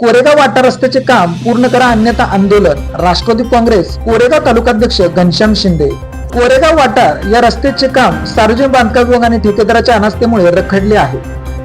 कोरेगाव वाटा रस्त्याचे काम पूर्ण करा अन्यथा आंदोलन. राष्ट्रवादी काँग्रेस कोरेगाव तालुकाध्यक्ष घनश्याम शिंदे. कोरेगाव वाटा या रस्त्याचे काम सार्वजनिक बांधकाम विभागाने आणि ठेकेदाराच्या अनास्थेमुळे रखडले आहे.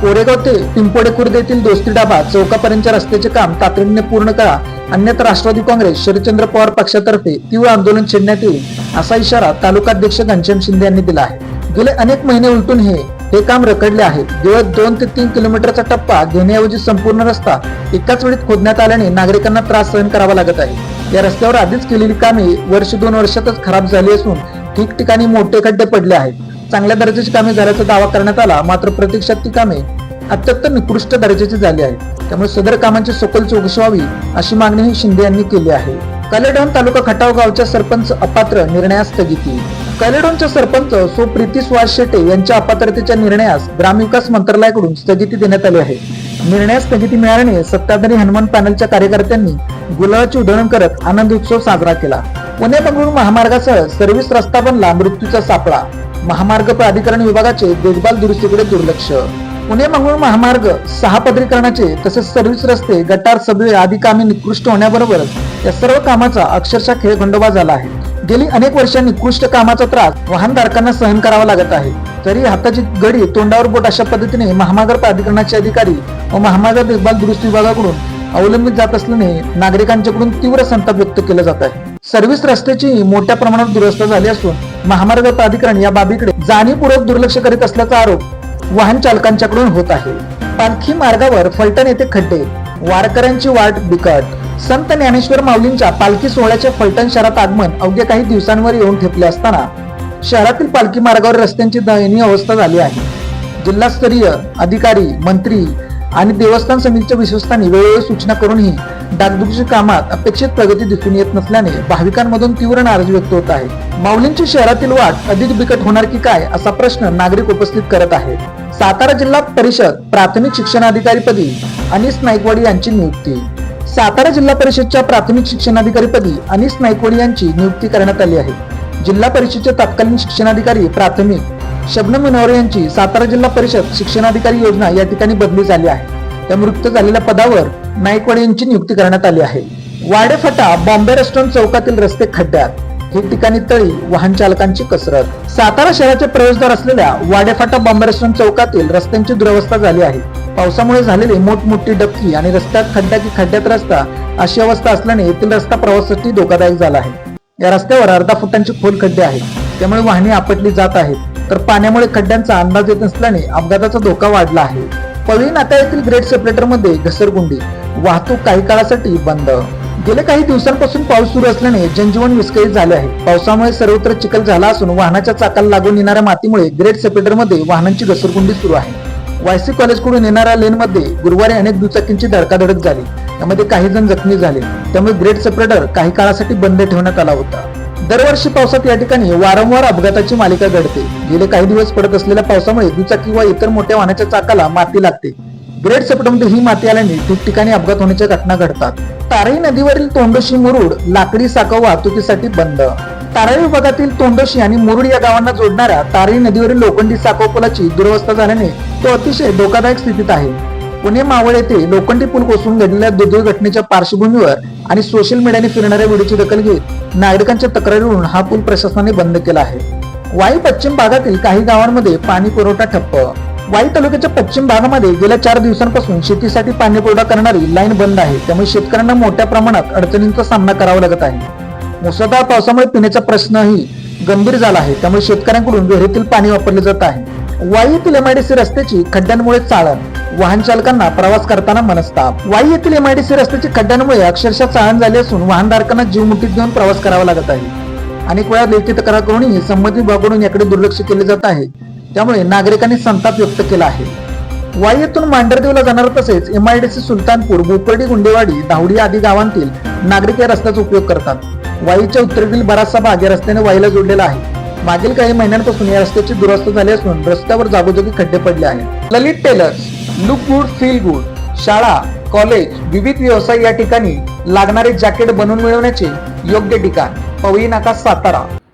कोरेगाव ते पिंपोडे खुर्द येथील दोस्ती डाबा चौकापर्यंतच्या रस्त्याचे काम तातडीने पूर्ण करा अन्यथा राष्ट्रवादी काँग्रेस शरदचंद्र पवार पक्षातर्फे तीव्र आंदोलन छेडण्यात येईल असा इशारा तालुकाध्यक्ष घनश्याम शिंदे यांनी दिला आहे. गेले अनेक महिने उलटून हे हे काम रखडले आहे. दिवस दोन ते तीन किलोमीटरचा टप्पा घेण्याऐवजी संपूर्ण रस्ता एकाच वेळीत खोदण्यात आल्याने नागरिकांना त्रास सहन करावा लागत आहे. या रस्त्यावर आधीच केलेली कामे वर्ष दोन वर्षातच खराब झाली असून ठिकठिकाणी मोठे खड्डे पडले आहेत. चांगल्या दर्जाची कामे झाल्याचा दावा करण्यात आला मात्र प्रत्यक्षात ती कामे अत्यंत निकृष्ट दर्जाची झाली आहेत. त्यामुळे सदर कामांची सखोल चौकशी व्हावी अशी मागणीही शिंदे यांनी केली आहे. कलेडॉन तालुका खटाव गावच्या सरपंच अपात्र निर्णयास स्थगिती. कलेडॉनच्या सरपंच सो प्रीती सुहास शेटे यांच्या अपात्रतेच्या निर्णयास ग्रामविकास मंत्रालयाकडून स्थगिती देण्यात आली आहे. निर्णयास स्थगिती मिळाल्याने सत्ताधारी हनुमान पॅनलच्या कार्यकर्त्यांनी गुलाळाची उधळण करत आनंद उत्सव साजरा केला. पुणे बंगळुरू महामार्गासह सर्व्हिस रस्ता बनला मृत्यूचा सापळा. महामार्ग प्राधिकरण विभागाचे देखभाल दुरुस्तीकडे दुर्लक्ष. पुणे मंगळूर महामार्ग सहा पदरीकरणाचे तसेच सर्व्हिस रस्ते गटार सबवे आदी कामे निकृष्ट होण्याबरोबरच या सर्व कामाचा अक्षरशः खेळखंडोबा झाला आहे. गेली अनेक वर्षांनी कृष्ट कामाचा त्रास वाहनधारकांना सहन करावा लागत आहे. तरी हाताची गडी तोंडावर बोट अशा पद्धतीने महामार्ग प्राधिकरणाचे अधिकारी व महामार्ग देखभाल दुरुस्ती विभागाकडून अवलंबित जात असल्याने नागरिकांच्याकडून तीव्र संताप व्यक्त केला जात आहे. सर्व्हिस रस्त्याची मोठ्या प्रमाणात दुरुस्त झाली असून महामार्ग प्राधिकरण या बाबीकडे जाणीवपूर्वक दुर्लक्ष करीत असल्याचा आरोप वाहन चालकांच्याकडून होत आहे. पालखी मार्गावर फलटण येथे खड्डे वारकऱ्यांची वाट बिकट संत ज्ञानेश्वर माऊलींच्या पालखी सोहळ्याचे फलटण शहरात आगमन अवघ्या काही दिवसांवर येऊन ठेपले असताना शहरातील पालखी मार्गावर रस्त्यांची दयनीय अवस्था झाली आहे. जिल्हास्तरीय अधिकारी मंत्री आणि देवस्थान समितीच्या विश्वस्तांनी वेळोवेळी सूचना करूनही डागदुगीच्या कामात अपेक्षित प्रगती दिसून येत नसल्याने भाविकांमधून तीव्र नाराजी व्यक्त होत आहे. माऊलींची शहरातील वाट अधिक बिकट होणार की काय असा प्रश्न नागरिक उपस्थित करत आहेत. सातारा जिल्हा परिषद प्राथमिक शिक्षणाधिकारीपदी अनिस नाईकवाडी यांची नियुक्ती. सातारा जिल्हा परिषदच्या प्राथमिक शिक्षणाधिकारीपदी अनिस नाईकवाडी यांची नियुक्ती करण्यात आली आहे. जिल्हा परिषदचे तत्कालीन शिक्षणाधिकारी प्राथमिक शबनम मनोहर यांची सातारा जिल्हा परिषद शिक्षणाधिकारी योजना या ठिकाणी बदली झाली आहे. त्या मृत झालेल्या पदावर नाईकवाडी यांची नियुक्ती करण्यात आली आहे. वाडेफटा बॉम्बे रेस्टॉरंट चौकातील रस्ते खड्ड्यात. हे ठिकाणी तळी वाहन चालकांची कसरत. सातारा शहराचे प्रवेशद्वार असलेल्या वाडेफाटा बॉम्बे रेस्टॉरंट चौकातील रस्त्यांची दुरवस्था झाली आहे. पावसामुळे झालेले मोठमोठी डबकी आणि रस्त्यात खड्डा की खड्ड्यात रस्ता अशी अवस्था असल्याने येथील रस्ता प्रवासासाठी धोकादायक झाला आहे. या रस्त्यावर अर्धा फुटांचे खोल खड्डे आहेत. त्यामुळे वाहने आपटली जात आहेत. तर पाण्यामुळे खड्ड्यांचा अंदाज येत नसल्याने अपघाताचा धोका वाढला आहे. पळवी नाका येथील ग्रेट सेपरेटरमध्ये घसरगुंडी. वाहतूक काही काळासाठी बंद. गेल्या काही दिवसांपासून पाऊस सुरू असल्याने जनजीवन विस्कळीत झाले आहे. पावसामुळे सर्वत्र चिखल झाला असून वाहनाच्या चाकाला लागून येणाऱ्या मातीमुळे ग्रेट सेपरेटरमध्ये वाहनांची घसरगुंडी सुरू आहे. वायसी कॉलेजकडून येणाऱ्या लेनमध्ये गुरुवारी अनेक दुचाकींची धडकाधडक झाली. त्यामध्ये काही जण जखमी झाले. त्यामुळे ग्रेट सेपरेटर काही काळासाठी बंद ठेवण्यात आला होता. दरवर्षी पावसात या ठिकाणी वारंवार अपघाताची मालिका घडते. गेले काही दिवस पडत असलेल्या पावसामुळे दुचाकी व इतर मोठ्या वाहनाच्या चाकाला माती लागते. ग्रेट सप्टेंबर ही माती आल्याने ठिकठिकाणी अपघात होण्याच्या घटना घडतात. ताराई नदीवरील तोंडोशी मुरुड लाकडी साखव वाहतुकीसाठी बंद. ताराई विभागातील तोंडोशी आणि मुरुड या गावांना जोडणाऱ्या ताराई नदीवरील लोखंडी साखव पुलाची दुरवस्था झाल्याने तो अतिशय धोकादायक स्थितीत आहे. पुणे मावळ येथे लोखंडी पूल कोसळून घडलेल्या दुर्दैवी घटनेच्या पार्श्वभूमीवर आणि सोशल मीडियाने फिरणाऱ्या व्हिडिओची दखल घेत नागरिकांच्या तक्रारीवरून हा पूल प्रशासनाने बंद केला आहे. वाई पश्चिम भागातील काही गावांमध्ये पाणी पुरवठा ठप्प. वाई तालुक्याच्या पश्चिम भागामध्ये गेल्या चार दिवसांपासून शेतीसाठी पाणी पुरवठा करणारी लाईन बंद आहे. त्यामुळे शेतकऱ्यांना मोठ्या प्रमाणात अडचणींचा सामना करावा लागत आहे. मुसळधार पावसामुळे पिण्याचा प्रश्नही गंभीर झाला आहे. त्यामुळे शेतकऱ्यांकडून विहिरीतील पाणी वापरले जात आहे. वाई येथील एमआयडीसी रस्त्याची खड्ड्यांमुळे चाळण. वाहन चालकांना प्रवास करताना मनस्ताप. वाई येथील एमआयडीसी रस्त्याची खड्ड्यांमुळे अक्षरशः चाळण झाली असून वाहनधारकांना जीव मुठीत घेऊन प्रवास करावा लागत आहे. अनेक वेळा लेखी तक्रार करूनही संबंधित विभागाकडून याकडे दुर्लक्ष केले जात आहे. त्यामुळे नागरिकांनी संताप व्यक्त केला आहे. वाईतून मांढरदेवला जाणार तसेच एमआयडीसी सुलतानपूर बोपर्डी गुंडेवाडी धावडी आदी गावांतील नागरिक या रस्त्याचा उपयोग करतात. वाईच्या उत्तरेतील बराचसा भाग या रस्त्याने वाईला जोडलेला आहे. मागील काही महिन्यांपासून या रस्त्याची दुरुस्त झाली असून रस्त्यावर जागोजागी खड्डे पडले आहेत. Lalit tailors look good feel good शाळा कॉलेज विविध व्यवसाय या ठिकाणी लागणारे जॅकेट बनवून मिळवण्याचे योग्य ठिकाण. पवई नाका सातारा.